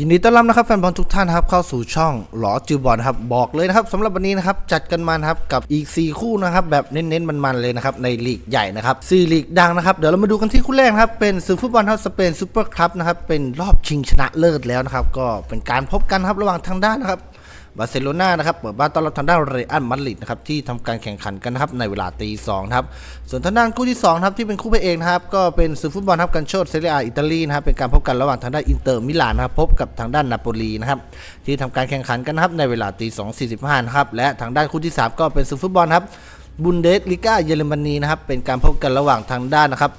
ยินดีต้อนรับนะครับแฟนบอลทุกท่านนะครับเข้าสู่ช่องหลอจือบอลครับบอกเลยนะครับสำหรับวันนี้นะครับจัดกันมานครับกับอีก 4 คู่นะครับแบบเน้นๆมันๆเลยนะครับในลีกใหญ่นะครับซีลีกดังนะครับเดี๋ยวเรามาดูกันที่คู่แรกครับเป็นศึกฟุตบอลครับสเปนซูเปอร์คัพนะครับเป็นรอบชิงชนะเลิศแล้วนะครับก็เป็นการพบกันครับระหว่างทางด้านนะครับ บาร์เซโลนานะครับเปิดบ้านต้อนรับทางด้านเรอัลมาดริดนะครับที่ทำการแข่งขันกันนะครับในเวลาตีสองครับส่วนทางด้านคู่ที่2ครับที่เป็นคู่พระเอกนะครับก็เป็นศึกฟุตบอลครับกันโชดเซเรียอิตาลีนะครับเป็นการพบกันระหว่างทางด้านอินเตอร์มิลานนะครับพบกับทางด้านนาโปลีนะครับที่ทำการแข่งขันกันนะครับในเวลาตีสองสี่สิบห้านะครับและทางด้านคู่ที่ 3 ก็เป็นศึกฟุตบอลครับบุนเดสลิก้าเยอรมนีนะครับเป็นการพบกันระหว่างทางด้านนะครับ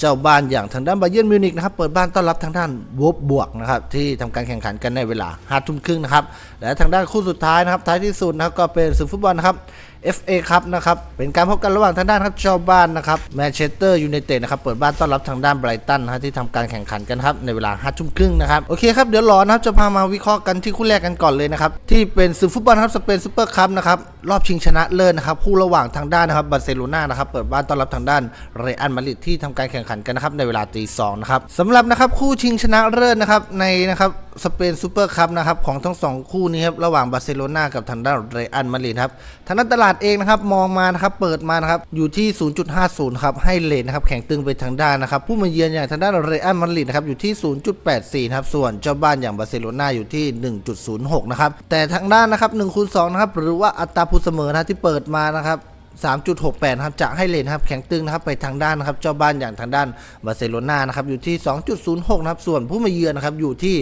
เจ้าบ้านอย่างทางด้านบาเยิร์นมิวนิกนะครับเปิดบ้านต้อนรับทางด้านวบบวกนะครับที่ทำการแข่งขันกันในเวลาห้าทุ่มครึ่งนะครับและทางด้านคู่สุดท้ายนะครับท้ายที่สุดนะครับก็เป็นศึกฟุตบอลนะครับ FA ครับนะครับเป็นการพบกันระหว่างทางด้านครับเจ้าบ้านนะครับแมนเชสเตอร์ยูไนเต็ดนะครับเปิดบ้านต้อนรับทางด้านไบรตันนะฮะที่ทำการแข่งขันกันครับในเวลาห้าทุ่มครึ่งนะครับโอเคครับเดี๋ยวรอนะครับจะพามาวิเคราะห์กันที่คู่แรกกันก่อนเลยนะครับที่เป็นศึกฟุตบอลครับสเปนซูเปอร์คัพนะครับรอบชิงชนะเลิศนะครับคู่ระหว่างทางด้านนะครับบาร์เซโลนานะครับเปิดบ้านต้อนรับทางด้านเรอัลมาดริดที่ทำการแข่งขันกันนะครับในเวลาตีสองนะครับสำหรับนะครับคู่ชิงชนะเลิศนะครับในนะครับ สเปนซูเปอร์คัพนะครับของทั้งสองคู่นี้ครับระหว่างบาร์เซโลนากับทางด้านเรอัลมาดริดครับทางด้านตลาดเองนะครับมองมานะครับเปิดมานะครับอยู่ที่ 0.50ครับให้เลทนะครับแข่งตึงไปทางด้านนะครับผู้มาเยือนอย่างทางด้านเรอัลมาดริดนะครับอยู่ที่ 0.84นะครับส่วนเจ้าบ้านอย่างบาร์เซโลนาอยู่ที่ 1.06นะครับแต่ทางด้านนะครับ1คูณ2นะครับหรือว่าอัตราผู้เสมอนะที่เปิดมานะครับ 3.68ครับจะให้เลนครับแข็งตึงนะครับไปทางด้านนะครับเจ้าบ้านอย่างทางด้านบาร์เซโลนานะครับอยู่ที่ 2.06นะครับส่วนผู้มาเยือนนะครับอยู่ที่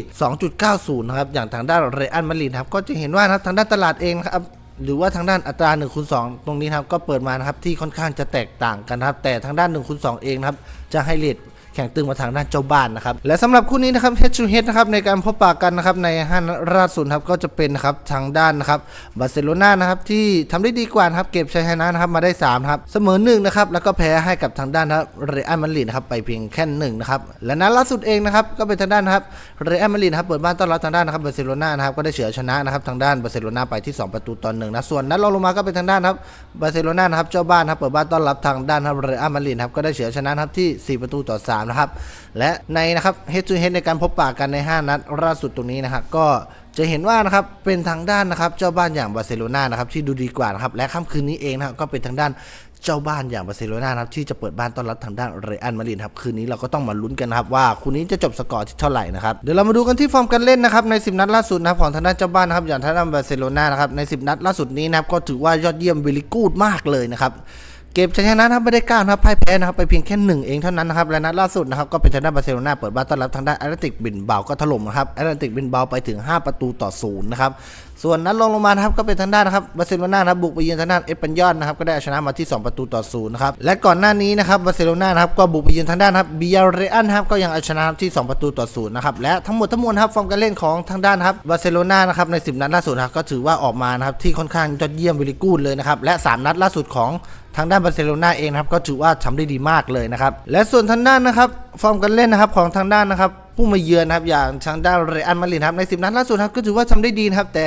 2.90นะครับอย่างทางด้านเรอัลมาดริดครับก็จะเห็นว่านะครับทางด้านตลาดเองนะครับหรือว่าทางด้านอัตรา1คูณ2ตรงนี้นะครับก็เปิดมานะครับที่ค่อนข้างจะแตกต่างกันนะครับแต่ทางด้าน1คูณ2เองนะครับจะให้เลท แข่งตึงมาทางด้านเจ้าบ้านนะครับและสำหรับคู่นี้นะครับ head to head นะครับในการพบปะกันนะครับในห้านัดล่าสุดครับก็จะเป็นนะครับทางด้านนะครับบาร์เซโลนานะครับที่ทำได้ดีกว่านะครับเก็บชัยชนะนะครับมาได้3ครับเสมอ1นะครับแล้วก็แพ้ให้กับทางด้านนะครับเรอัลมาดริดนะครับไปเพียงแค่หนึ่งนะครับและนัดล่าสุดเองนะครับก็เป็นทางด้านนะครับเรอัลมาดริดนะครับเปิดบ้านต้อนรับทางด้านนะครับบาร์เซโลนานะครับก็ได้เฉือชนะนะครับทางด้านบาร์เซโลนาไปที่ 2 ประตูต่อหนึ่งนะส่วนนัดรองลงมาก็เป็นทางด้านนะครับบาร์เซโลนานะครับเจ้าบ้านครับเปิดบ้านต้อนรับทางด้านครับเรอัลมาดริดครับก็ได้เฉือชนะครับที่ 4 ประตูต่อ3นะครับ และในนะครับ head to head ในการพบปะกันใน 5 นัดล่าสุดตรงนี้นะครับก็จะเห็นว่านะครับเป็นทางด้านนะครับเจ้าบ้านอย่างบาร์เซโลนานะครับที่ดูดีกว่านะครับและค่ำคืนนี้เองนะครับก็เป็นทางด้านเจ้าบ้านอย่างบาร์เซโลนาครับที่จะเปิดบ้านต้อนรับทางด้านเรอัลมาดริดครับคืนนี้เราก็ต้องมาลุ้นกันนะครับว่าคู่นี้จะจบสกอร์ที่เท่าไหร่นะครับเดี๋ยวเรามาดูกันที่ฟอร์มการเล่นนะครับใน 10 นัดล่าสุดนะครับของทางด้านเจ้าบ้านนะครับอย่างทางด้านบาร์เซโลนานะครับใน 10 นัดล่าสุดนี้นะครับก็ถือว่ายอดเยี่ยมวิลิกูดมากเลยนะครับ เก็บชัยชนะครับไม่ได้ก้าวนะครับพ่ายแพ้นะครับไปเพียงแค่หนึ่งเองเท่านั้นนะครับและนัดล่าสุดนะครับก็เป็นชนะบาร์เซโลนาเปิดบ้านต้อนรับทางด้านแอตเลติกบินเบาก็ถล่มนะครับแอตเลติกบินเบาไปถึง 5 ประตูต่อศูนย์นะครับ ส่วนนัดรองลงมาครับก็เป็นทางด้านนะครับบาร์เซโลนาครับบุกไปเยือนทางด้านเอสปันยอนนะครับก็ได้อชนะมาที่ 2 ประตูต่อศูนย์นะครับและก่อนหน้านี้นะครับบาร์เซโลนาครับก็บุกไปเยือนทางด้านครับบิยาเรอันครับก็ยังเอาชนะที่ 2 ประตูต่อศูนย์นะครับและทั้งหมดทั้งมวลครับฟอร์มการเล่นของทางด้านครับบาร์เซโลนานะครับใน10 นัดล่าสุดครับก็ถือว่าออกมานะครับที่ค่อนข้างยอดเยี่ยมวิลิกูดเลยนะครับและ 3 นัดล่าสุดของทางด้านบาร์เซโลนาเองนะครับก็ถือว่าทำได้ดีมากเลยนะครับและส่วนทางด้านนะครับ ฟอร์มการเล่นนะครับของทางด้านนะครับผู้มาเยือนนะครับอย่างทางด้านเรอัลมาดริดครับใน 10 นัดล่าสุดครับก็ถือว่าทำได้ดีนะครับแต่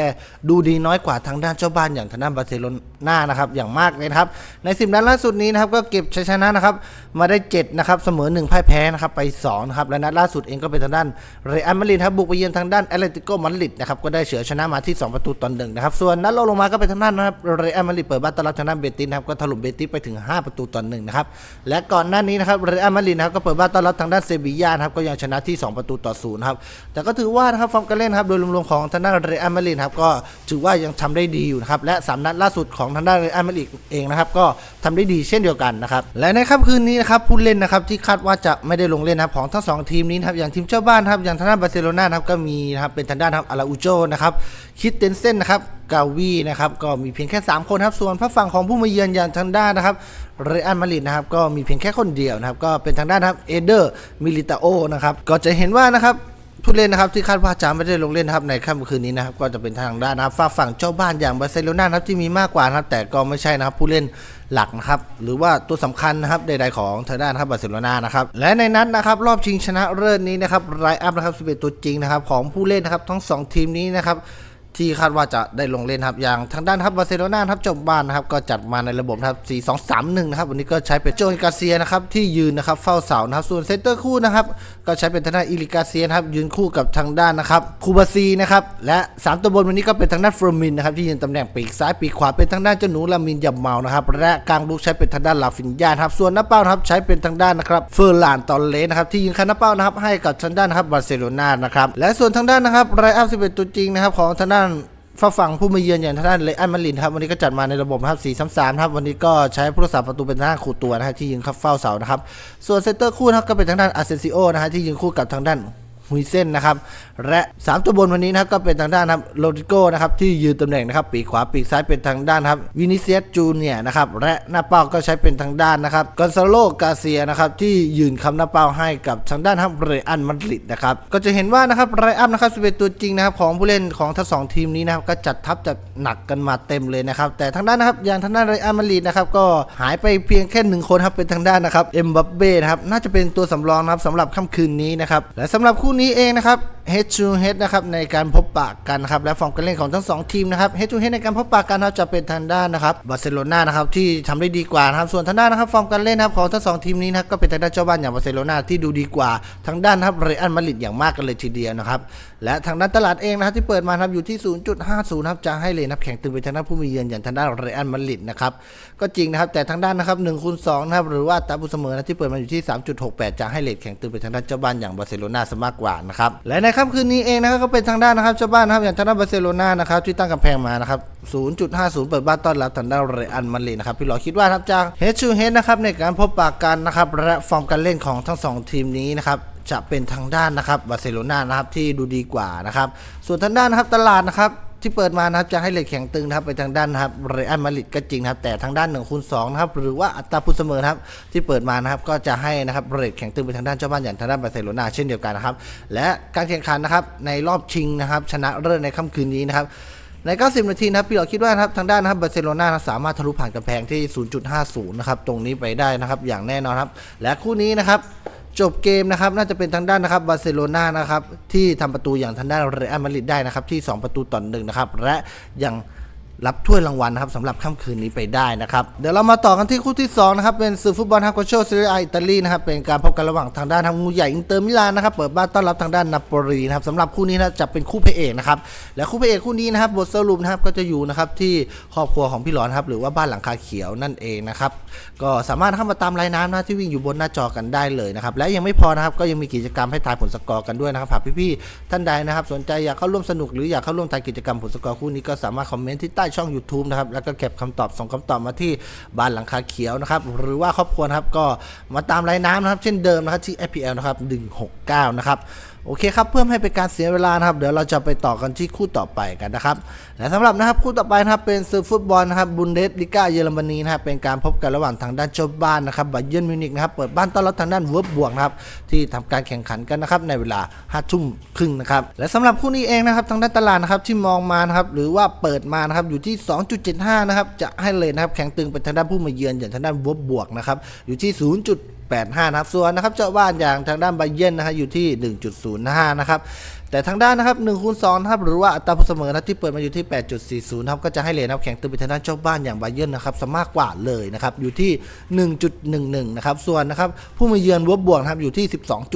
ดูดีน้อยกว่าทางด้านเจ้าบ้านอย่างทางด้านบาร์เซโลนา หน้านะครับอย่างมากเลยครับใน 10นัดล่าสุดนี้นะครับก็เก็บชัยชนะนะครับมาได้7นะครับเสมอ1พ่ายแพ้นะครับไป2นะครับและนัดล่าสุดเองก็เป็นทางด้านเรอัลมาดริดครับบุกไปเยือนทางด้านแอตเลติโกมาดริดนะครับก็ได้เฉือชนะมาที่ 2 ประตูต่อหนึ่งนะครับส่วนนัดรองลงมาก็เป็นทางด้านนะครับเรอัลมาดริดเปิดบ้านต้อนรับทางด้านเบติสนะครับก็ถล่มเบติสไปถึง 5 ประตูต่อหนึ่งนะครับและก่อนหน้านี้นะครับเรอัลมาดริดนะครับก็เปิดบ้านต้อนรับทางด้านเซบียานะครับก็ยังชนะที่ 2 ประตูต่อศูนย์ครับแต่ก็ถือว่านะครับฟอร์มการเล่นครับโดยรวมๆของทางด้านเรอัลมาดริดครับก็ถือว่ายังทำได้ดีอยู่นะครับและสามนัดล่าสุดของทางด้านเรอัลมาดริดเองนะครับก็ทำได้ดีเช่นเดียวกันนะครับและในค่ำคืนนี้นะครับผู้เล่นนะครับที่คาดว่าจะไม่ได้ลงเล่นนะครับของทั้งสองทีมนี้นะครับอย่างทีมเจ้าบ้านครับอย่างทางด้านบาร์เซโลนาครับก็มีนะครับเป็นทางด้านครับอาราอูโจนะครับคิดเตนเซนนะครับกาวีนะครับก็มีเพียงแค่ 3 คนครับส่วนพระฝั่งของผู้มาเยือนอย่างทางด้านนะครับเรอัลมาดริดนะครับก็มีเพียงแค่คนเดียวนะครับก็เป็นทางด้านครับเอเดอร์มิลิตาโอนะครับก็จะเห็นว่านะครับ ผู้เล่นนะครับที่คาดว่าจะไม่ได้ลงเล่นนะครับในค่ำคืนนี้นะครับก็จะเป็นทางด้านนะครับฝากฝั่งเจ้าบ้านอย่างบาร์เซโลนาครับที่มีมากกว่านะครับแต่ก็ไม่ใช่นะครับผู้เล่นหลักนะครับหรือว่าตัวสำคัญนะครับใดๆของทางด้านครับบาร์เซโลนานะครับและในนั้นนะครับรอบชิงชนะเลิศนี้นะครับไลน์อัพนะครับ11ตัวจริงนะครับของผู้เล่นนะครับทั้งสองทีมนี้นะครับที่คาดว่าจะได้ลงเล่นครับอย่างทางด้านครับบาร์เซโลนาครับเจบบ้านนะครับก็จัดมาในระบบครับ4-2-3-1นะครับวันนี้ก็ใช้เป็นโจนกาเซียนะครับที่ยืนนะครับเฝ้าเสานะครับส่วนเซนเตอร์คู่นะครับ ก็ใช้เป็นทางด้านอิลิกาเซียนครับยืนคู่กับทางด้านนะครับคูบาซีนะครับและสามตัวบนวันนี้ก็เป็นทางด้านเฟอร์มินนะครับที่ยืนตำแหน่งปีกซ้ายปีกขวาเป็นทางด้านเจ้าหนูลามินยับเมานะครับและกลางลุกใช้เป็นทางด้านลาฟินยานครับส่วนหน้าเป้านะครับใช้เป็นทางด้านนะครับเฟอร์ลานตอนเลสนะครับที่ยืนคันหน้าเป้านะครับให้กับทางด้านนะครับบาร์เซโลนานะครับและส่วนทางด้านนะครับไรอัล11ตัวจริงนะครับของทางด้าน ฝาฝั่งผู้มาเยือนอย่างท่านเลอันมารินครับวันนี้ก็จัดมาในระบบนะครับ4 3 3ครับวันนี้ก็ใช้ผู้รักษาประตูเป็นทางด้านคูตัวนะฮะที่ยิงเข้าเฝ้าเสานะครับส่วนเซนเตอร์คู่นะครับก็เป็นทางด้านอาเซนซิโอนะฮะที่ยิงคู่กับทางด้าน ฮุยเซนนะครับ และ 3 ตัวบนวันนี้นะครับก็เป็นทางด้านครับโรดิโก้นะครับที่ยืนตำแหน่งนะครับปีกขวาปีกซ้ายเป็นทางด้านครับวินิเซียสจูเนียนะครับและหน้าเป้าก็ใช้เป็นทางด้านนะครับกอนซาโลกาเซียนะครับที่ยืนคำหน้าเป้าให้กับทางด้านครับเรอันมาดริดนะครับก็จะเห็นว่านะครับไรอัพนะครับสเปตัวจริงนะครับของผู้เล่นของทั้งสองทีมนี้นะครับก็จัดทัพจัดหนักกันมาเต็มเลยนะครับแต่ทางด้านนะครับอย่างทางด้านไรอันมาดริดนะครับก็หายไปเพียงแค่หนึ่งคนครับเป็นทางด้านนะครับเอ็มบัปเบ้นะครับน่าจะเป็นตัวสำรองนะครับสำหรับค่ำคืนนี้นะครับและสำหรับคู่นี้เองนะครับ head to head นะครับในการพบปะกันครับและฟอร์มการเล่นของทั้งสองทีมนะครับ head to head ในการพบปะกันครับจะเป็นทางด้านนะครับบาร์เซโลนานะครับที่ทำได้ดีกว่านะครับส่วนทางด้านนะครับฟอร์มการเล่นนะครับของทั้งสองทีมนี้นะครับก็เป็นทางด้านเจ้าบ้านอย่างบาร์เซโลนาที่ดูดีกว่าทางด้านนะครับเรอัลมาดริดอย่างมากกันเลยทีเดียวนะครับและทางด้านตลาดเองนะครับที่เปิดมาครับอยู่ที่ 0.50นะครับจะให้เลยนับแข่งตึงไปทางด้านผู้มีเยือนอย่างทางด้านเรอัลมาดริดนะครับก็จริงนะครับแต่ทางด้านนะครับ1คูณ2นะครับหรือว่าตาบุเสมอนะที่เปิดมาอยู่ที่ 3.68 จะให้เลทแข่งตึงไปทางด้านเจ้าบ้านอย่างบาร์เซโลนาซะมากกว่านะครับและในค่ำคืนนี้เองนะครับก็เป็นทางด้านนะครับเจ้าบ้านนะครับอย่างทางด้านบาร์เซโลนานะครับที่ตั้งกำแพงมานะครับ 0.50 เปิดบ้านต้อนรับทางด้านเรอัลมาดริดนะครับพี่หลอคิดว่าครับจากเฮดชูเฮดนะครับในการพบปะกันนะครับและฟอร์มการเล่นของทั้งสองทีมนี้นะครับจะเป็นทางด้านนะครับบาร์เซโลนานะครับที่ดูดีกว่านะครับส่วนทางด้านนะครับตลาดนะครับ ที่เปิดมานะครับจะให้เลทแข็งตึงนะครับไปทางด้านนะครับเรอัลมาดริดก็จริงนะครับแต่ทางด้าน1คูณ2นะครับหรือว่าอัตราพูเสมอนะครับที่เปิดมานะครับก็จะให้นะครับเรทแข็งตึงไปทางด้านเจ้าบ้านอย่างทางด้านบาร์เซโลนาเช่นเดียวกันนะครับและการแข่งขันนะครับในรอบชิงนะครับชนะเลิศในค่ำคืนนี้นะครับใน 90 นาทีนะครับพี่เราคิดว่านะครับทางด้านนะครับบาร์เซโลนาสามารถทะลุผ่านกำแพงที่ 0.50 นะครับตรงนี้ไปได้นะครับอย่างแน่นอนครับและคู่นี้นะครับ จบเกมนะครับน่าจะเป็นทางด้านนะครับบาร์เซโลนานะครับที่ทำประตูอย่างทางด้านเรอัลมาดริดได้นะครับที่ 2 ประตูต่อหนึ่งนะครับและยัง รับถ้วยรางวัลนะครับสำหรับค่ำคืนนี้ไปได้นะครับ เดี๋ยวเรามาต่อกันที่คู่ที่2นะครับเป็นสื่อฟุตบอลฮักโกโชซีเรียอิตาลีนะครับเป็นการพบกันระหว่างทางด้านทางงูใหญ่อินเตอร์มิลานนะครับเปิดบ้านต้อนรับทางด้านนาโปลีนะครับสำหรับคู่นี้นะจะเป็นคู่พระเอกนะครับและคู่พระเอกคู่นี้นะครับบทสรุปนะครับก็จะอยู่นะครับที่ครอบครัวของพี่หลอนครับหรือว่าบ้านหลังคาเขียวนั่นเองนะครับก็สามารถเข้ามาตามรายน้ำนะที่วิ่งอยู่บนหน้าจอกันได้เลยนะครับและยังไม่พอนะครับก็ยังมีกิจกรรมให้ทายผลสกอร์กันด้วยนะครับหากพี่ๆท่านใดนะครับสนใจอยากเข้าร่วมสนุกหรืออยากเข้าร่วมทายกิจกรรมผลสกอร์คู่นี้ก็สามารถคอมเมนต์ที่ใต้ช่อง YouTube นะครับแล้วก็เก็บคำตอบส่งคำตอบมาที่บ้านหลังคาเขียวนะครับหรือว่าครอบครัวนะครับก็มาตามรายน้ำนะครับเช่นเดิมนะครับที่ FPL นะครับ169นะครับโอเคครับเพื่อไม่ให้เป็นการเสียเวลานะครับ เดี๋ยวเราจะไปต่อกันที่คู่ต่อไปกันนะครับและสำหรับนะครับคู่ต่อไปนะครับเป็นศึกฟุตบอลนะครับบุนเดสลิก้าเยอรมนีนะครับเป็นการพบกันระหว่างทางด้านเจ้าบ้านนะครับบัเยิร์นมิวนิกนะครับเปิดบ้านต้อนรับทางด้านเวิร์บบวกนะครับที่ทำการแข่งขันกันนะครับในเวลา5ทุ่มครึ่งนะครับและสำหรับคู่นี้เองนะครับทางด้านตลาดนะครับที่มองมานะครับหรือว่าเปิดมานะครับอยู่ที่ 2.75 นะครับจะให้เลยนะครับแข่งตึงเป็นทางด้านผู้มาเยือนอย่างทางด้านเวิร์บบวกนะครับอยู่ที่ 0. 85 นะครับ ส่วนนะครับเจ้าบ้านอย่างทางด้านไบเยนนะฮะอยู่ที่ 1.05 นะครับ แต่ทางด้านนะครับ1คูณ2นะครับ หรือว่าอัตราผลเสมอนะที่เปิดมาอยู่ที่ 8.40 นะครับ ก็จะให้เลนนะครับแข่งตึงไปทางด้านเจ้าบ้านอย่างไบเยนนะครับสมากกว่าเลยนะครับ อยู่ที่ 1.11 นะครับ ส่วนนะครับผู้มาเยือนวบบวกนะครับอยู่ที่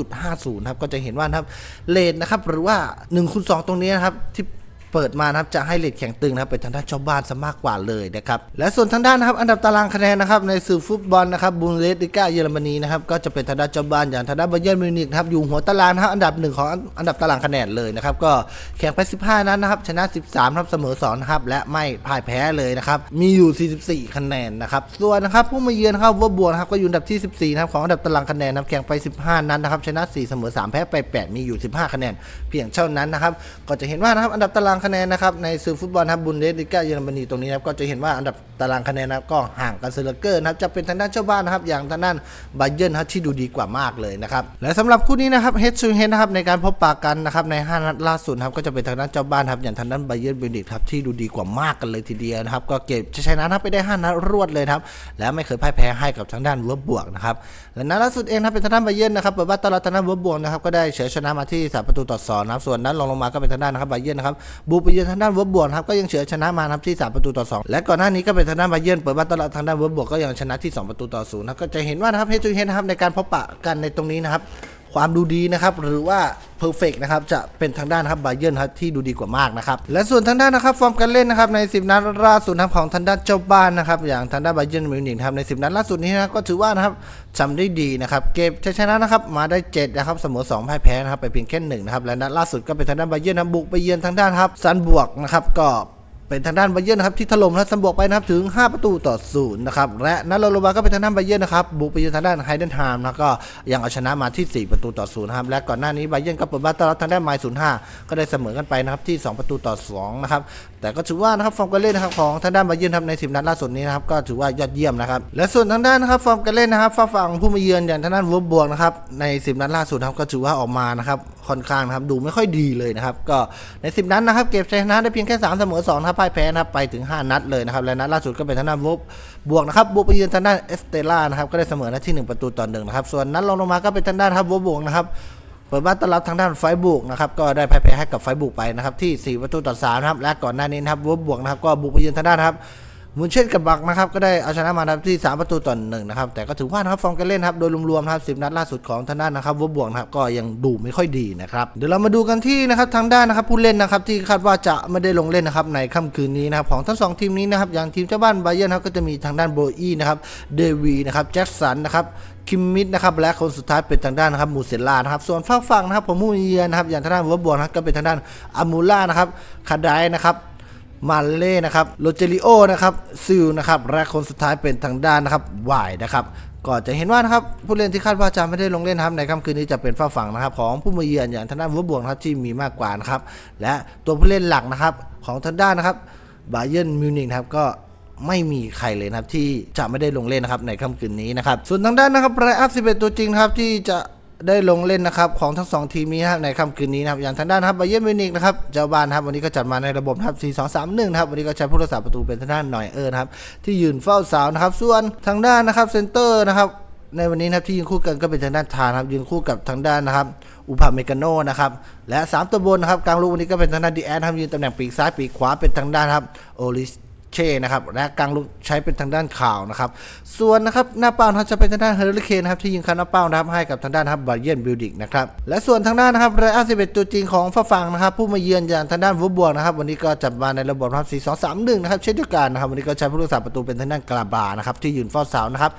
12.50 นะครับ ก็จะเห็นว่านะครับเลนนะครับหรือว่า1คูณ2ตรงนี้นะครับที่ เปิดมานะครับจะให้เลทแข็งตึงนะครับเป็นทางด้านชาวบ้านซะมากกว่าเลยนะครับและส่วนทางด้านนะครับอันดับตารางคะแนนนะครับในสื่อฟุตบอลนะครับบุนเดสลิก้าเยอรมนีนะครับก็จะเป็นทางด้านเจ้าบ้านอย่างทางด้านบาเยิร์นมิวนิกนะครับอยู่หัวตารางนะครับอันดับหนึ่งของอันดับตารางคะแนนเลยนะครับก็แข่งไป 15 นัดนะครับชนะ 13ครับเสมอ2นะครับและไม่พ่ายแพ้เลยนะครับมีอยู่ 44 คะแนนนะครับส่วนนะครับผู้มาเยือนครับวับบวกนะครับก็อยู่อันดับที่ 14นะครับของอันดับตารางคะแนนนะครับแข่งไป 15 นัดนะครับชนะ 4 เสมอ 3 แพ้ไป 8 มีอยู่ 15 คะแนน เพียงเท่านั้นนะครับก็จะเห็นว่านะครับอันดับตารางคะแนนนะครับในสื่อฟุตบอลครับบุนเดสลิก้าเยอรมนีตรงนี้นะครับก็จะเห็นว่าอันดับตารางคะแนนนะครับก็ห่างกันเซอร์เกอร์นะครับจะเป็นทางด้านเจ้าบ้านนะครับอย่างทางด้านไบเยร์นที่ดูดีกว่ามากเลยนะครับและสำหรับคู่นี้นะครับเฮดซูเฮดนะครับในการพบปะกันนะครับใน5นัดล่าสุดครับก็จะเป็นทางด้านเจ้าบ้านครับอย่างทางด้านไบเยร์นบิลิกครับที่ดูดีกว่ามากกันเลยทีเดียวนะครับก็เก็บชัยชนะครับไปได้ 5 นัดรวดเลยครับและไม่เคยพ่ายแพ้ให้กับทางด้านเวิร์บวกนะครับและนัดล่าสุดเองนะครับเป็นทางด้านไบเยร์นนะครับเปิดบ้านต้อนรับทางด้านเวิร์บวกนะครับก็ได้เฉยชนะมาที่สามประตูต่อสองนะครับส่วนนัดรองลงมาก็เป็นทางด้านนะครับไบเยร์นนะครับบบุกไปเยือนทางด้านเวิร์บบวกครับก็ยังเฉือชนะมานะครับที่ 3 ประตูต่อ 2 และก่อนหน้านี้ก็เป็นทางด้านบาเยิร์นเปิดบ้านต้อนรับทางด้านเวิร์บบวกก็ยังชนะที่ 2 ประตูต่อศูนย์นะครับก็จะเห็นว่านะครับเฮจูเฮนะครับในการพบปะกันในตรงนี้นะครับ ความดูดีนะครับหรือว่าเพอร์เฟกนะครับจะเป็นทางด้านครับไบเยนครับที่ดูดีกว่ามากนะครับและส่วนทางด้านนะครับฟอร์มการเล่นนะครับใน 10 นัดล่าสุดนะครับของทางด้านเจ้าบ้านนะครับอย่างทางด้านไบเยนมิวนิกครับใน 10 นัดล่าสุดนี้นะก็ถือว่านะครับทำได้ดีนะครับเก็บชนะนะครับมาได้ 7 นะครับเสมอ2พ่ายแพ้นะครับไปเพียงแค่หนึ่งนะครับและนัดล่าสุดก็เป็นทางด้านไบเยนนะบุกไปเยือนทางด้านครับซันบวกนะครับก็ เป็นทางด้านไบาเยิร์นนะครับที่ถล่มและสมบวกไปนะครับถึง 5 ประตูต่อศูนย์นะครับและนัดโลโลบาก็เป็นทางด้านไบาเยิร์นนะครับบุกไปเยือนทางด้านไฮเดนฮามแล้วก็ยังเอาชนะมาที่ 4 ประตูต่อศูนย์นะครับและก่อนหน้านี้ไบาเยิร์นก็เปิดบ้านต้อนรับทางด้านไมล์ศูนย์ห้าก็ได้เสมอกันไปนะครับที่ 2 ประตูต่อ2นะครับแต่ก็ถือว่านะครับฟอร์มการเล่นนะครับของทางด้านไบาเยิร์นครับใน10นัดล่าสุดนี้นะครับก็ถือว่ายอดเยี่ยมนะครับและส่วนทางด้านนะครับฟอร์มการเล่นนะครับฝากฝั่งผู้มาเยือนอย่างทางด้านวอร์บวกนะครับใน10นัดล่าสุดครับก็ถือว่าออกมานะครับค่อนข้างนะครับดูไม่ค่อยดีเลยนะครับก็ใน 10 นัดนะครับเก็บชัยชนะได้เพียงแค่ 3 เสมอ2นะครับพ่ายแพ้นะครับไปถึง 5 นัดเลยนะครับและนัดล่าสุดก็เป็นทางด้านวอร์บวกนะครับบวกไปเยือนทางด้านเอสเตล่านะครับก็ได้เสมอนัดที่ 1 ประตูต่อหนึ่งนะครับส่วนนัดรองลงมาก็เป็นทางด้านทับวบวกนะครับเปิดบ้านต้อนรับทางด้านไฟบุกนะครับก็ได้พ่ายแพ้ให้กับไฟบุกไปนะครับที่ 4 ประตูต่อ3นะครับและก่อนหน้านี้นะครับวบวกนะครับก็บุกไปเยือนทางด้านครับ มุนเช่นกับบักนะครับก็ได้เอาชนะมาครับที่ 3 ประตูต่อหนึ่งนะครับแต่ก็ถือว่านะครับฟอร์มการเล่นครับโดยรวมๆนะครับ10นัดล่าสุดของทางด้านนะครับวบวกนะครับก็ยังดูไม่ค่อยดีนะครับเดี๋ยวเรามาดูกันที่นะครับทางด้านนะครับผู้เล่นนะครับที่คาดว่าจะไม่ได้ลงเล่นนะครับในค่ำคืนนี้นะครับของทั้งสองทีมนี้นะครับอย่างทีมเจ้าบ้านไบเยร์นนะครับก็จะมีทางด้านโบอี้นะครับเดวีนะครับแจ็คสันนะครับคิมมิดนะครับและคนสุดท้ายเป็นทางด้านนะครับมูเซล่านะครับส่วนฝั่งฝั่งนะครับผมมูเยียนะครับอย่างทางด้านวัวบวกนะครับก็เป็นทางด้านอามูล่านะครับคาไดนะครับ มาเล่นะครับโรเจริโอนะครับซิลนะครับและคนสุดท้ายเป็นทางด้านนะครับวายนะครับก็จะเห็นว่านะครับผู้เล่นที่คาดว่าจะไม่ได้ลงเล่นครับในค่ำคืนนี้จะเป็นฝั่งฝั่งนะครับ ของผู้มาเยือนอย่างทางด้านวัวบวกนะครับที่มีมากกว่านะครับและตัวผู้เล่นหลักนะครับของทางด้านนะครับบาเยิร์นมิวนิกครับก็ไม่มีใครเลยนะครับที่จะไม่ได้ลงเล่นนะครับในค่ำคืนนี้นะครับส่วนทางด้านนะครับไรอัพ11 ตัวจริงครับที่จะ ได้ลงเล่นนะครับของทั้งสองทีมนี้นะครับในค่ำคืนนี้นะครับอย่างทางด้านครับไบเยร์นมิวนิกนะครับเจ้าบ้านครับวันนี้ก็จัดมาในระบบครับ4 2 3 1นะครับวันนี้ก็ใช้ผู้รักษาประตูเป็นทางด้านหน่อยเออนครับที่ยืนเฝ้าเสานะครับส่วนทางด้านนะครับเซนเตอร์นะครับในวันนี้นะครับที่ยืนคู่กันก็เป็นทางด้านทานครับยืนคู่กับทางด้านนะครับอุปาเมกาโนนะครับและสามตัวบนนะครับกลางลูกวันนี้ก็เป็นทางด้านดีแอนครับยืนตำแหน่งปีกซ้ายปีกขวาเป็นทางด้านครับโอลิส เช่นะครับและกลางลุกใช้เป็นทางด้านข่าวนะครับส่วนนะครับหน้าเป้านะครับจะเป็นทางด้านเฮอริเคนนะครับที่ยิงคันหน้าเป้านะครับให้กับทางด้านครับบาเยนบิลดิกนะครับและส่วนทางด้านนะครับไรอัลสิบเอ็ดตัวจริงของฝาฝั่งนะครับผู้มาเยือนอย่างทางด้านวัวบวกนะครับวันนี้ก็จัดมาในระบบครับ4 2 3 1นะครับเช่นเดียวกันนะครับวันนี้ก็ใช้ผู้รักษาประตูเป็นทางด้านกลาบานะครับที่ยืนเฝ้าเสานะครับ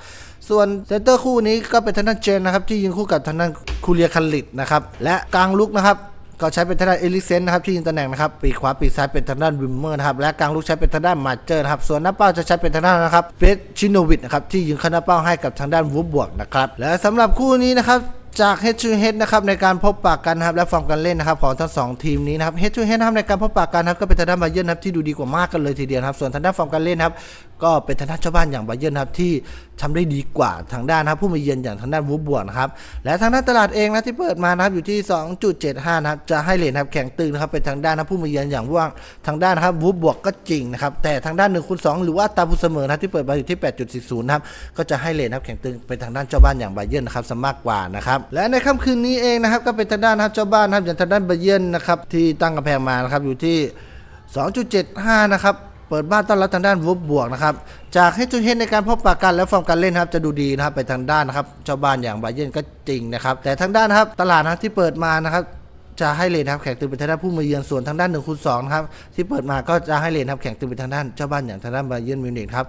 ส่วนเซนเตอร์คู่นี้ก็เป็นทางด้านเจนนะครับที่ยืนคู่กับทางด้านคูเลียคันลิตนะครับและกลางลุกนะครับ ก็ใช้เป็นทางด้านเอลิเซนนะครับที่ยิงตำแหน่งนะครับปีกขวาปีกซ้ายเป็นทางด้านวิมเมอร์นะครับและกลางลูกใช้เป็นทางด้านมาเจอร์นะครับส่วนหน้าเป้าจะใช้เป็นทางด้านนะครับเปสชิโนวิดนะครับที่ยิงเข้าหน้าเป้าให้กับทางด้านวูบบวกนะครับและสำหรับคู่นี้นะครับจาก Head to Head นะครับในการพบปะกันครับและฟอร์มการเล่นนะครับของทั้งสองทีมนี้นะครับ Head to Head นะครับในการพบปะกันครับก็เป็นทางด้านบาเยิร์นะครับที่ดูดีกว่ามากกันเลยทีเดียวนะครับส่วนทางด้านฟอร์มการเล่นครับก็เป็นทางด้านเจ้าบ้านอย่างบเยิร์นะครับที่ทำได้ดีกว่าทางด้านนะครับผู้มาเยือนอย่างทางด้านวูบบวกนะครับและทางด้านตลาดเองนะที่เปิดมานะครับอยู่ที่ 2.75นะครับจะให้เหรียญครับแข็งตึงนะครับเป็นทางด้านนะครับผู้มาเยือนอย่างว่างทางด้านนะครับวูบบวกก็จริงนะครับแต่ทางด้าน1คูณ2หรือว่าตาผู้เสมอนะที่เปิดมาอยู่ที่ 8.40นะครับก็จะให้เหรียญครับแข็งตึงเป็นทางด้านเจ้าบ้านอย่างบเยิร์นนะครับซะมากกว่านะครับและในค่ำคืนนี้เองนะครับก็เป็นทางด้านนะครับเจ้าบ้านนะครับอย่างทางด้านบเยิร์นนะครับที่ตั้งกำแพงมานะครับอยู่ที่ 2.75 นะครับ เปิดบ้านต้อนรับทางด้านวูบบวกนะครับ จากให้จุดเห็นในการพบปะกันและฟอร์มการเล่นครับจะดูดีนะครับไปทางด้านนะครับเจ้าบ้านอย่างบาเยนก็จริงนะครับ แต่ทางด้านนะครับตลาดนะครับที่เปิดมานะครับจะให้เลนครับแข่งตึงเป็นทางด้านผู้มาเยือนส่วนทางด้านหนึ่งคูณสองนะครับที่เปิดมาก็จะให้เลนครับแข่งตึงเป็นทางด้านเจ้าบ้านอย่างทางด้านบาเยิร์นมิวนิกครับ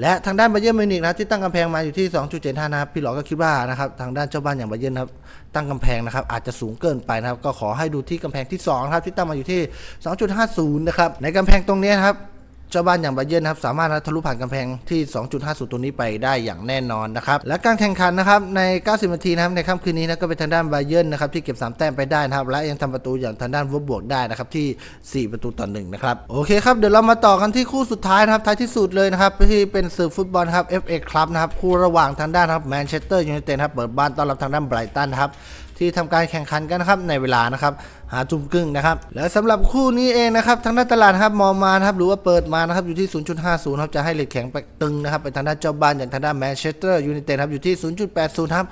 และทางด้านบาเยิร์นมิวนิกนะที่ตั้งกำแพงมาอยู่ที่ 2.75 นะครับพี่หลอก็คิดว่านะครับทางด้านเจ้าบ้านอย่างบาเยิร์นครับตั้งกำแพงนะครับอาจจะสูงเกินไปนะครับก็ขอให้ดูที่กำแพงที่2ครับที่ตั้งมาอยู่ที่ 2.50 นะครับในกำแพงตรงนี้ครับ เจ้าบ้านอย่างบาเยิร์นครับสามารถทะลุผ่านกำแพงที่ 2.50 ตัวนี้ไปได้อย่างแน่นอนนะครับและการแข่งขันนะครับใน 90 นาทีนะครับในค่ำคืนนี้นะก็เป็นทางด้านบาเยิร์นนะครับที่เก็บ 3 แต้มไปได้นะครับและยังทำประตูอย่างทางด้านวบบวกได้นะครับที่ 4 ประตูต่อ1นะครับโอเคครับเดี๋ยวเรามาต่อกันที่คู่สุดท้ายนะครับท้ายที่สุดเลยนะครับที่เป็นศึกฟุตบอลครับ FA ครับนะครับคู่ระหว่างทางด้านครับแมนเชสเตอร์ยูไนเต็ดครับเปิดบ้านต้อนรับทางด้านไบรตันครับที่ทำการแข่งขันกันนะครับในเวลานะครับ หาจุ่มกึ่งนะครับ และสำหรับคู่นี้เองนะครับทางด้านตลาดครับมองมาครับหรือว่าเปิดมานะครับอยู่ที่ 0.50ครับจะให้เหล็กแข็งไปตึงนะครับไปทางด้านเจ้าบ้านอย่างทางด้านแมนเชสเตอร์ยูไนเต็ดครับอยู่ที่ 0.80ครับ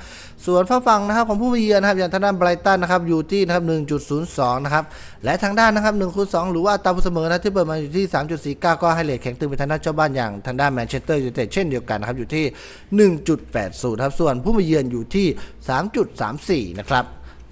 ส่วนฝ้าฝั่งนะครับของผู้มาเยือนนะครับอย่างทางด้านไบรตันนะครับอยู่ที่นะครับ1.02นะครับและทางด้านนะครับ1คูณ2หรือว่าตาผู้เสมอนะที่เปิดมาอยู่ที่ 3.49 ก็ให้เหล็กแข็งตึงไปทางด้านเจ้าบ้านอย่างทางด้านแมนเชสเตอร์ยูไนเต็ดเช่นเดียวกันนะครับอยู่ที่ 1.80ครับส่วนผู้มาเยือนอยู่ที่ 3.34นะครับ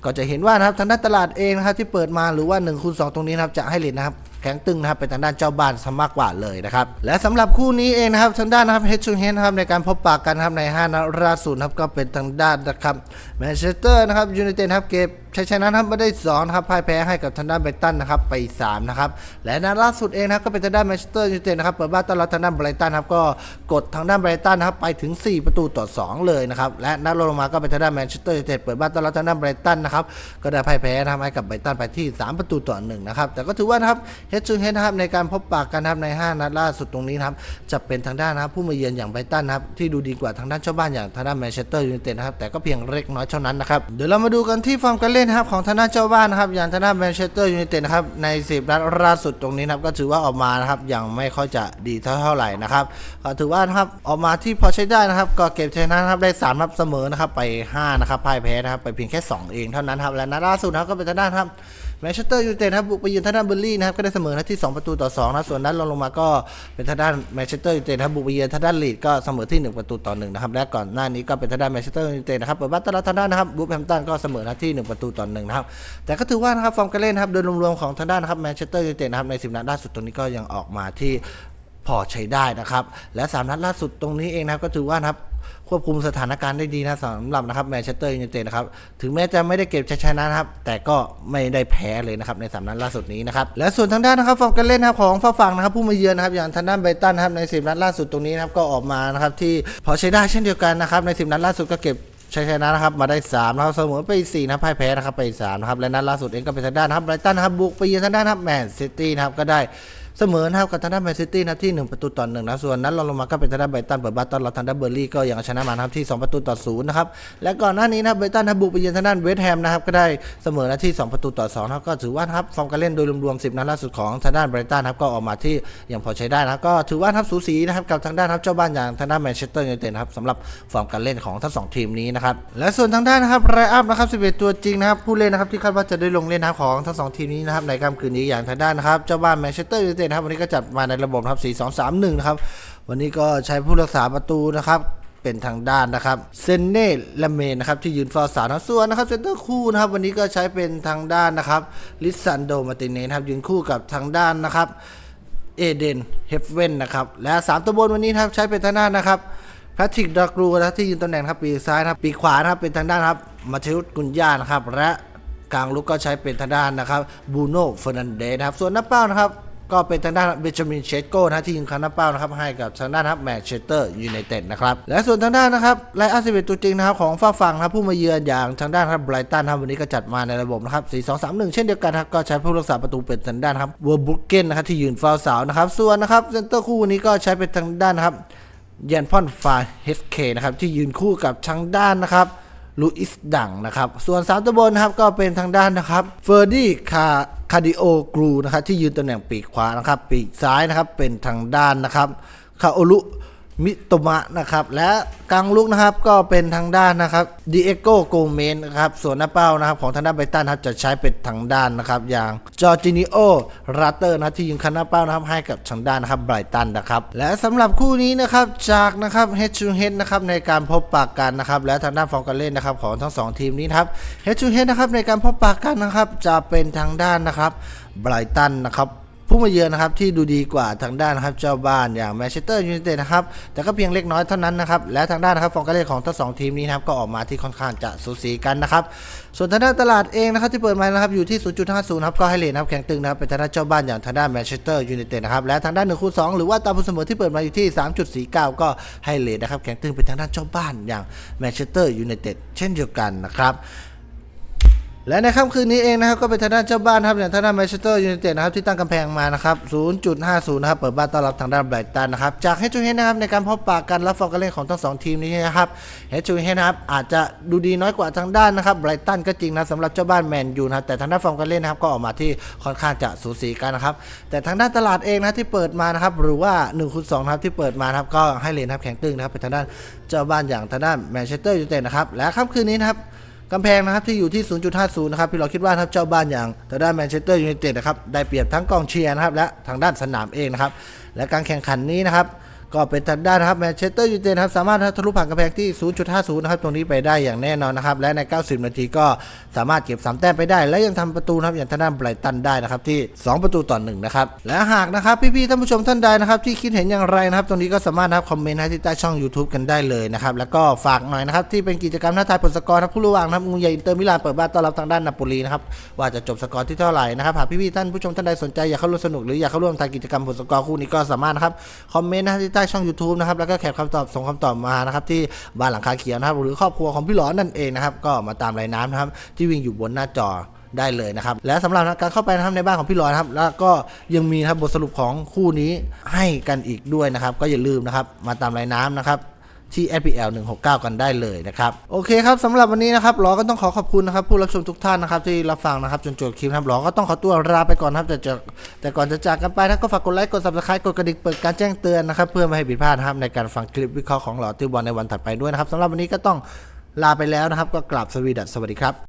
ก็จะเห็นว่านะครับทางด้านตลาดเองนะครับที่เปิดมาหรือว่า1คูณ2ตรงนี้นะครับจะให้เหรียญนะครับแข็งตึงนะครับไปทางด้านเจ้าบ้านซะมากกว่าเลยนะครับและสำหรับคู่นี้เองนะครับทางด้านนะครับเฮดชูเฮนนะครับในการพบปะกันนะครับใน5นัดล่าสุดนะครับก็เป็นทางด้านนะครับแมนเชสเตอร์นะครับยูไนเต็ดครับเก็บ ชัยชนะครับไม่ได้2นะครับพ่ายแพ้ให้กับทางด้านไบตันนะครับไป 3 นะครับ และนัดล่าสุดเองนะครับก็เป็นทางด้านแมนเชสเตอร์ยูไนเต็ดนะครับเปิดบ้านต้อนรับทางด้านไบรตันครับก็กดทางด้านไบรตันนะครับไปถึง 4 ประตูต่อ 2 เลยนะครับและนัดลงมาก็เป็นทางด้านแมนเชสเตอร์ยูไนเต็ดเปิดบ้านต้อนรับทางด้านไบรตันนะครับก็ได้พ่ายแพ้นะครับให้กับไบรตันไปที่ 3 ประตูต่อ1นะครับแต่ก็ถือว่านะครับเฮดชูเฮดนะครับในการพบปะกันนะครับใน 5 นัดล่าสุดตรงนี้นะครับจะเป็นทางด้านนะครับผู้มาเยือนอย่างไบรตันนะครับที่ดูดีกว่าทางด้านเจ้าบ้านอย่างทางด้านแมนเชสเตอร์ยูไนเต็ดนะครับแต่ก็เพียงเล็กน้อยเท่านั้นนะครับเดี๋ยวเรามาดูกันที่ฟอร์มการเล่นนะครับของทางด้านเจ้าบ้านนะครับ อย่างทางด้านแมนเชสเตอร์ยูไนเต็ดนะครับใน 10นัดล่าสุดตรงนี้นะครับก็ถือว่าออกมานะครับยังไม่ค่อยจะดีเท่าไหร่นะครับก็ถือว่านะครับออกมาที่พอใช้ได้นะครับ ก็เก็บชนะนะครับได้3นัดเสมอนะครับไป5นะครับพ่ายแพ้นะครับไปเพียงแค่ 2 เองเท่านั้นครับและนัดล่าสุดนะครับก็เป็นทางด้านครับ แมนเชสเตอร์ยูไนเต็ดนะครับบุกไปเยือนทางด้านเบอร์ลี่นะครับก็ได้เสมอนะที่ 2 ประตูต่อ2นะส่วนนัดรองลงมาก็เป็นทางด้านแมนเชสเตอร์ยูไนเต็ดนะครับบุกไปเยือนทางด้านลีดก็เสมอที่ 1 ประตูต่อ1นะครับและก่อนหน้านี้ก็เป็นทางด้านแมนเชสเตอร์ยูไนเต็ดนะครับเปิดบ้านต้อนรับทางด้านนะครับบูฟแฮมตันก็เสมอนะที่ 1 ประตูต่อ1นะครับแต่ก็ถือว่านะครับฟอร์มการเล่นนะครับโดยรวมๆของทางด้านนะครับแมนเชสเตอร์ยูไนเต็ดนะครับใน10นัดล่าสุดตรงนี้ก็ยังออกมาที่ พอใช้ได้นะครับ และสามนัดล่าสุดตรงนี้เองนะครับก็ถือว่านะครับควบคุมสถานการณ์ได้ดีนะสำหรับนะครับแมนเชสเตอร์ยูไนเต็ดนะครับถึงแม้จะไม่ได้เก็บชัยชนะนะครับ แต่ก็ไม่ได้แพ้เลยนะครับในสามนัดล่าสุดนี้นะครับและส่วนทางด้านนะครับฟอร์มการเล่นนะครับของฝั่งฝั่งนะครับผู้มาเยือนนะครับอย่างทางด้านไบรตันนะครับในสิบนัดล่าสุดตรงนี้นะครับก็ออกมานะครับที่พอใช้ได้เช่นเดียวกันนะครับในสิบนัดล่าสุดก็เก็บชัยชนะนะครับมาได้3นะครับเสมอไป4นะพ่ายแพ้นะครับไป3นะครับและนัดล่าสุดเองก็เป็นทางด้านนะครับไบรตันนะครับบุกไปเยือนทางด้านนะครับแมนซิตี้นะครับก็ได้ เสมอนะครับกับทางด้านแมนซิตี้นะที่ 1 ประตูต่อ1นะส่วนนัดรองลงมาก็เป็นทางด้านไบตันเปิดบ้านต้อนรับทางด้านเบอร์ลี่ก็ยังชนะมานะครับที่ 2 ประตูต่อ0นะครับและก่อนหน้านี้นะไบตันนะบบุกไปเยือนทางด้านเวสต์แฮมนะครับก็ได้เสมอนะที่ 2 ประตูต่อ2นะครับก็ถือว่าครับฟอร์มการเล่นโดยรวมๆ10นัดล่าสุดของทางด้านไบตันครับก็ออกมาที่ยังพอใช้ได้นะก็ถือว่านะครับสูสีนะครับกับทางด้านนะครับเจ้าบ้านอย่างทางด้านแมนเชสเตอร์ยูไนเต็ดครับสำหรับฟอร์มการเล่นของทั้งสองทีมนี้นะครับและส่วนทางด้านนะครับไรอัพนะครับ11 ตัวจริงนะครับผู้เล่นนะครับที่คาดว่าจะได้ลงเล่นนะครับของทั้งสองทีมนี้นะครับในค่ำคืนนี้อย่างทางด้านนะครับเจ้าบ้านแมนเชสเตอร์ยูไนเต็ดนะครับ วันนี้ก็จัดมาในระบบครับ4-2-3-1นะครับ วันนี้ก็ใช้ผู้รักษาประตูนะครับเป็นทางด้านนะครับเซนเน่และเมนนะครับที่ยืนเฝ้าสานะส่วนนะครับเซนเตอร์คู่นะครับวันนี้ก็ใช้เป็นทางด้านนะครับลิซันโดมาติเนสครับยืนคู่กับทางด้านนะครับเอเดนเฮฟเว่นนะครับและ3ตัวบนวันนี้ครับใช้เป็นทางด้านนะครับแพทริกดากรูนะที่ยืนตำแหน่งครับปีกซ้ายนะครับปีกขวานะครับเป็นทางด้านครับมาเทลกุนย่านะครับและกลางลุกก็ใช้เป็นทางด้านนะครับบูโน่เฟอร์นันเดสนะครับส่วนหน้าเป้านะครับ ก็เป็นทางด้านเบนจามินเชสโก้นะที่ยิงคาหน้าเป้านะครับให้กับทางด้านครับแมนเชสเตอร์ยูไนเต็ดนะครับและส่วนทางด้านนะครับไลอาร์สิบเอ็ดตัวจริงนะครับของฝ้ากฝั่งนะผู้มาเยือนอย่างทางด้านครับไบรตันครับวันนี้ก็จัดมาในระบบนะครับ4 2 3 1 เช่นเดียวกันครับก็ใช้ผู้รักษาประตูเป็นทางด้านครับเวอร์บุกเกนนะครับที่ยืนเฝ้าเสานะครับส่วนนะครับเซนเตอร์คู่วันนี้ก็ใช้เป็นทางด้านครับยันพอนฟาเฮสเคนะครับที่ยืนคู่กับทางด้านนะครับลูอิสดังนะครับส่วนสามตัวบนนะครับก็เป็นทางด้านนะครับเฟอร์ดี้คา คาดิโอกรูนะครับที่ยืนตำแหน่งปีกขวานะครับ ปีกซ้ายนะครับเป็นทางด้านนะครับคาโอลุ มิโตมะนะครับ และกลางลุกนะครับก็เป็นทางด้านนะครับดิเอโกโกเมนนะครับส่วนหน้าเป้านะครับของทางด้านไบตันครับจะใช้เป็นทางด้านนะครับอย่างจอร์จินิโอราเตอร์นะที่ยิงคันหน้าเป้านะครับให้กับทางด้านนะครับไบรตันนะครับและสำหรับคู่นี้นะครับจากนะครับเฮดชูเฮดนะครับในการพบปากกันนะครับและทางด้านฟองการเล่นนะครับของทั้งสองทีมนี้ครับเฮดชูเฮดนะครับในการพบปากกันนะครับจะเป็นทางด้านนะครับไบรตันนะครับ ผู้มาเยือนนะครับที่ดูดีกว่าทางด้านนะครับเจ้าบ้านอย่างแมนเชสเตอร์ยูไนเต็ดนะครับแต่ก็เพียงเล็กน้อยเท่านั้นนะครับและทางด้านนะครับฟองการเล่นของทั้งสองทีมนี้นะครับก็ออกมาที่ค่อนข้างจะสูสีกันนะครับส่วนทางด้านตลาดเองนะครับที่เปิดมานะครับอยู่ที่ 0.50ครับก็ให้เลทนะครับแข็งตึงนะครับเป็นทางด้านเจ้าบ้านอย่างทางด้านแมนเชสเตอร์ยูไนเต็ดนะครับและทางด้าน1คูณ2หรือว่าตามผู้เสมอที่เปิดมาอยู่ที่ 3.49 ก็ให้เลทนะครับแข็งตึงเป็นทางด้านเจ้าบ้านอย่างแมนเชสเตอร์ยูไนเต็ดเช่นเดียวกันนะครับ และในค่ำคืนนี้เองนะครับก็เป็นทางด้านเจ้าบ้านครับอย่างทางด้านแมนเชสเตอร์ยูไนเต็ดนะครับที่ตั้งกำแพงมานะครับ 0.50 นะครับเปิดบ้านต้อนรับทางด้านไบรตันนะครับจากเฮจูเฮนนะครับในการพบปะกันรับฟอร์มการเล่นของทั้งสองทีมนี้นะครับเฮจูเฮนะครับอาจจะดูดีน้อยกว่าทางด้านนะครับไบรตันก็จริงนะสำหรับเจ้าบ้านแมนยูนะครับแต่ทางด้านฟอร์มการเล่นนะครับก็ออกมาที่ค่อนข้างจะสูสีกันนะครับแต่ทางด้านตลาดเองนะที่เปิดมานะครับหรือว่า1คูณ2นะครับที่เปิดมานะครับก็ให้เลนครับแข็งตึงนะครับเป็นทางด้านเจ้าบ้านอย่างทางด้านแมนเชสเตอร์ยูไนเต็ดนะครับและค่ำคืนนี้นะครับ กำแพงนะครับที่อยู่ที่ 0.50 นะครับพี่เราคิดว่าทัพเจ้าบ้านอย่างทางด้านแมนเชสเตอร์ยูไนเต็ดนะครับได้เปรียบทั้งกองเชียร์นะครับและทางด้านสนามเองนะครับและการแข่งขันนี้นะครับ ก็เป็นทางด้านนะครับแมนเชสเตอร์ยูไนเต็ดครับสามารถทะลุผ่านกำแพงที่ 0.50 นะครับ ตรงนี้ไปได้อย่างแน่นอนนะครับ และใน 90 นาทีก็สามารถเก็บ 3 แต้มไปได้ และยังทำประตูนะครับอย่างทางด้านไบรตันได้นะครับที่ 2 ประตูต่อ1นะครับ และหากนะครับพี่ๆท่านผู้ชมท่านใดนะครับที่คิดเห็นอย่างไรนะครับ ตรงนี้ก็สามารถนะครับคอมเมนต์ให้ที่ใต้ช่อง YouTube กันได้เลยนะครับ แล้วก็ฝากหน่อยนะครับที่เป็นกิจกรรมท้าทายผลสกอร์นะครับผู้ระหว่างนะครับงูใหญ่อินเตอร์มิลานเปิดบ้านต้อนรับทางด้านนาโปลีนะครับว่าจะจบสกอร์ที่เท่าไหร่นะครับหากพี่ๆท่านผู้ชมท่านใดสนใจอยากเข้าร่วมสนุกหรืออยากเข้าร่วมทายกิจกรรมผลสกอร์คู่นี้ก็สามารถนะครับคอมเมนต์นะที่ใต้ช่อง YouTube นะครับแล้วก็แคปคำตอบส่งคำตอบมานะครับที่บ้านหลังคาเขียวนะครับหรือครอบครัวของพี่หลอนั่นเองนะครับก็มาตามรายน้ำนะครับที่วิ่งอยู่บนหน้าจอได้เลยนะครับ และสำหรับการเข้าไปนะครับในบ้านของพี่ลอยนะครับ แล้วก็ยังมีนะครับบทสรุปของคู่นี้ให้กันอีกด้วยนะครับ ก็อย่าลืมนะครับ มาตามรายน้ำนะครับ ที่ FPL 169 กันได้เลยนะครับโอเคครับสำหรับวันนี้นะครับหลอก็ต้องขอขอบคุณนะครับผู้รับชมทุกท่านนะครับที่รับฟังนะครับจนจบคลิปนะครับหลอก็ต้องขอตัวลาไปก่อนครับแต่จะแต่ก่อนจะจากกันไปนะก็ฝากกดไลค์กด subscribe กดกระดิ่งเปิดการแจ้งเตือนนะครับเพื่อไม่ให้ผิดพลาดนะครับในการฟังคลิปวิเคราะห์ของหลอที่บอลในวันถัดไปด้วยนะครับสำหรับวันนี้ก็ต้องลาไปแล้วนะครับก็กราบสวีดัสสวัสดีครับ